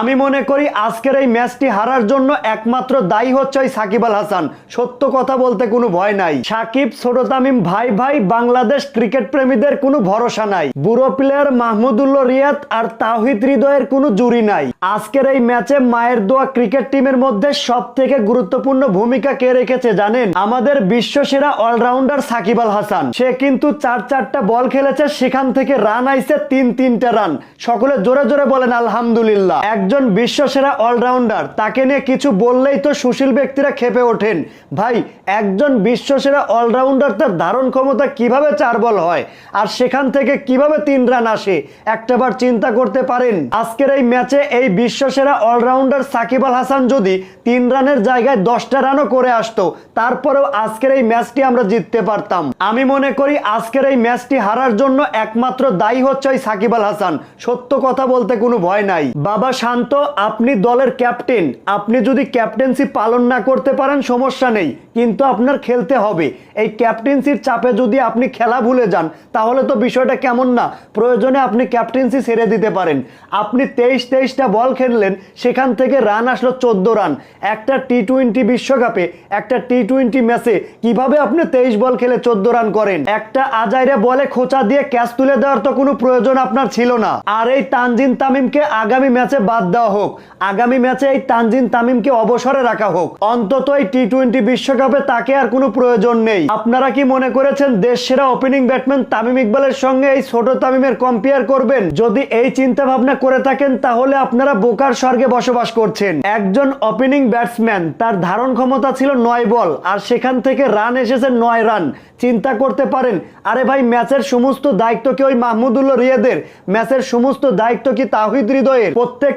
আমি মনে করি আজকের এই ম্যাচটি হারার জন্য একমাত্র দায়ী হচ্ছে ওই সাকিব আল হাসান। সত্য কথা বলতে কোনো ভয় নাই। সাকিব, ছোট তামিম, ভাই ভাই, বাংলাদেশ ক্রিকেট প্রেমীদের কোনো ভরসা নাই। বুড়ো প্লেয়ার মাহমুদুল্লাহ রিয়াদ আর তাহিদ হৃদয়ের কোনো জুরি নাই। আজকের এই ম্যাচে মায়ের দোয়া ক্রিকেট টিমের মধ্যে সব থেকে গুরুত্বপূর্ণ ভূমিকা কে রেখেছে জানেন? আমাদের বিশ্বসেরা অলরাউন্ডার সাকিব আল হাসান। সে কিন্তু চার চারটা বল খেলেছে, সেখান থেকে রান আইছে তিন তিনটা রান। সকলে জোরে জোরে বলেন, আলহামদুলিল্লাহ। একজন বিশ্বসেরা অলরাউন্ডার, তাকে নিয়ে কিছু বললেই তো সুশীল ব্যক্তিরা খেপে ওঠেন। ভাই, একজন বিশ্বসেরা অলরাউন্ডার তার ধারণ ক্ষমতা কীভাবে চার বল হয়? আর সেখান থেকে কীভাবে তিন রান আসে? একটাবার চিন্তা করতে পারেন। আজকের এই ম্যাচে এই বিশ্বসেরা অলরাউন্ডার সাকিব আল হাসান যদি তিন রানের জায়গায় দশটা রানও করে আসতো, তারপরেও আজকের এই ম্যাচটি আমরা জিততে পারতাম। আমি মনে করি আজকের এই ম্যাচটি হারার জন্য একমাত্র দায়ী হচ্ছে ওই সাকিব আল হাসান। সত্য কথা বলতে কোনো ভয় নাই। বাবা শান্ত, আপনি দলের ক্যাপ্টেন। আপনি যদি ক্যাপ্টেন্সি পালন না করতে পারেন, সমস্যা নেই। কিন্তু আপনার খেলতে হবে। এই ক্যাপ্টেন্সির চাপে যদি আপনি খেলা ভুলে যান, তাহলে তো বিষয়টা কেমন না? প্রয়োজনে আপনি ক্যাপ্টেন্সি ছেড়ে দিতে পারেন। আপনি তেইশ তেইশটা বল খেললেন, সেখান থেকে রান আসলো চোদ্দ রান। একটা টি টোয়েন্টি বিশ্বকাপে, একটা টি টোয়েন্টি ম্যাচে কীভাবে আপনি তেইশ বল খেলে চোদ্দ রান করেন? একটা আজাইরে বলে খোঁচা দিয়ে ক্যাচ তুলে দেওয়ার তো কোনো প্রয়োজন আপনার ছিল না। আর এই তানজিন তামিমকে আগামী ম্যাচে বাদ দেওয়া হোক। আগামী ম্যাচে এই তানজিন তামিমকে অবসরে রাখা হোক। অন্তত এই টি টোয়েন্টি বিশ্বকাপে তাকে আর কোনো প্রয়োজন নেই। আপনারা কি মনে করেছেন দেশ সেরা ওপেনিং ব্যাটসম্যান তামিম ইকবালের সঙ্গে এই ছোট তামিমের কম্পেয়ার করবেন? যদি এই চিন্তা ভাবনা করে থাকেন, তাহলে আপনারা বোকার স্বর্গে বসবাস করছেন। একজন ওপেনিং ব্যাটসম্যান তার ধারণ ক্ষমতা ছিল নয় বল, আর সেখান থেকে রান এসেছে নয় রান চিন্তা করতে পারেন, আরে ভাই, ম্যাচের সমস্ত দায়িত্ব কি ওই মাহমুদুল্লাহ রিয়াদের? ম্যাচের সমস্ত দায়িত্ব কি তাহিদ হৃদয়ের?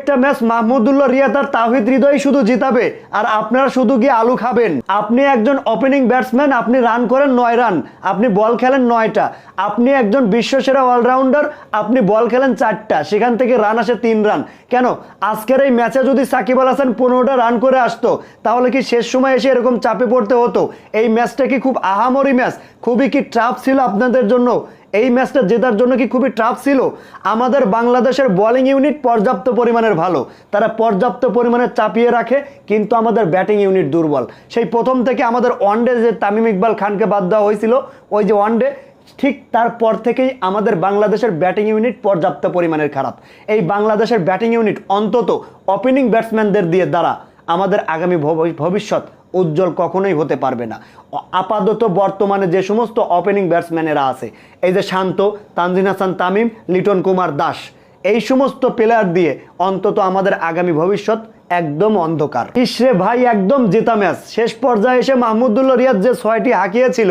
প্রত্যেকটা ম্যাচ মাহমুদুল্লাহ, রিয়াদ আর তাহিদ হৃদয় শুধু জিতাবে। আর আপনারা শুধু গিয়ে আলু খাবেন। আপনি একজন ওপেনিং ব্যাটসম্যান আপনি রান করেন নয় রান আপনি বল খেলেন নয়টা। আপনি একজন বিশ্বসেরা অলরাউন্ডার আপনি বল খেলেন চারটা। সেখান থেকে রান আসে তিন রান কেন? আজকের এই ম্যাচে যদি সাকিব আল হাসান পনেরোটা রান করে আসতো, তাহলে কি শেষ সময় এসে এরকম চাপে পড়তে হতো? এই ম্যাচটা কি খুব আহামরি ম্যাচ খুবই কি ট্রাফ ছিল আপনাদের জন্য? এই ম্যাচটা জেতার জন্য কি খুবই টাফ ছিল? আমাদের বাংলাদেশের বোলিং ইউনিট পর্যাপ্ত পরিমাণের ভালো। তারা পর্যাপ্ত পরিমাণে চাপিয়ে রাখে, কিন্তু আমাদের ব্যাটিং ইউনিট দুর্বল। সেই প্রথম থেকে আমাদের ওয়ানডে যে তামিম ইকবাল খানকে বাদ দেওয়া হয়েছিল, ওই যে ওয়ানডে ঠিক তারপর থেকেই আমাদের বাংলাদেশের ব্যাটিং ইউনিট পর্যাপ্ত পরিমাণের খারাপ। এই বাংলাদেশের ব্যাটিং ইউনিট অন্তত ওপেনিং ব্যাটসম্যানদের দিয়ে দ্বারা আমাদের আগামী ভব- ভবিষ্যৎ উজ্জ্বল কখনোই হতে পারবে না। আপাতত বর্তমানে যে সমস্ত ওপেনিং ব্যাটসম্যানেরা আছে, এই যে শান্ত, তানজিন হাসান, তামিম, লিটন কুমার দাস, এই সমস্ত প্লেয়ার দিয়ে অন্তত আমাদের আগামী ভবিষ্যৎ একদম অন্ধকার। ইসরে ভাই একদম জেতা ম্যাচ। শেষ পর্যায়ে এসে মাহমুদুল্লাহ রিয়াদ যে ছয়টি হাঁকিয়েছিল,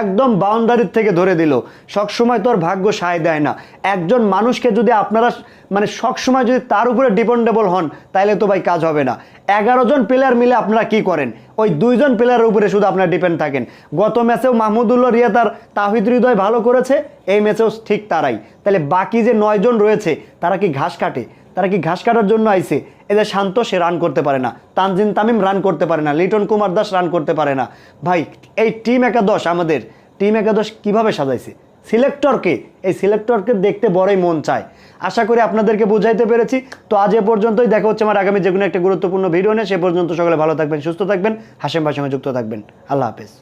একদম বাউন্ডারির থেকে ধরে দিল। সবসময় তোর ভাগ্য সায় দেয় না। একজন মানুষকে যদি আপনারা মানে সবসময় যদি তার উপরে ডিপেন্ডেবল হন তাহলে তো ভাই কাজ হবে না। এগারো জন প্লেয়ার মিলে আপনারা কি করেন? ওই দুইজন প্লেয়ারের উপরে শুধু আপনারা ডিপেন্ড থাকেন। গত ম্যাচেও মাহমুদুল্লাহ রিয়া তার তাহিদ হৃদয় ভালো করেছে, এই ম্যাচেও ঠিক তারাই। তাহলে বাকি যে নয়জন রয়েছে, তারা কি ঘাস কাটে? তারা কি ঘাস কাটার জন্য আইছে? এদের শান্ত সে রান করতে পারে না। তানজিন তামিম রান করতে পারে না। লিটন কুমার দাস রান করতে পারে না। ভাই, এই টিম একাদশ আমাদের, টিম একাদশ কীভাবে সাজাইছে? সিলেক্টরকে এই সিলেক্টরকে দেখতে বড়ই মন চায়। আশা করি আপনাদেরকে বুঝাইতে পেরেছি। তো আজ এ পর্যন্তই। দেখা হচ্ছে আমার আগামী যে কোনো একটা গুরুত্বপূর্ণ ভিডিও নিয়ে। সে পর্যন্ত সকলে ভালো থাকবেন, সুস্থ থাকবেন, হাসেম ভাই সঙ্গে যুক্ত থাকবেন। আল্লাহ হাফেজ।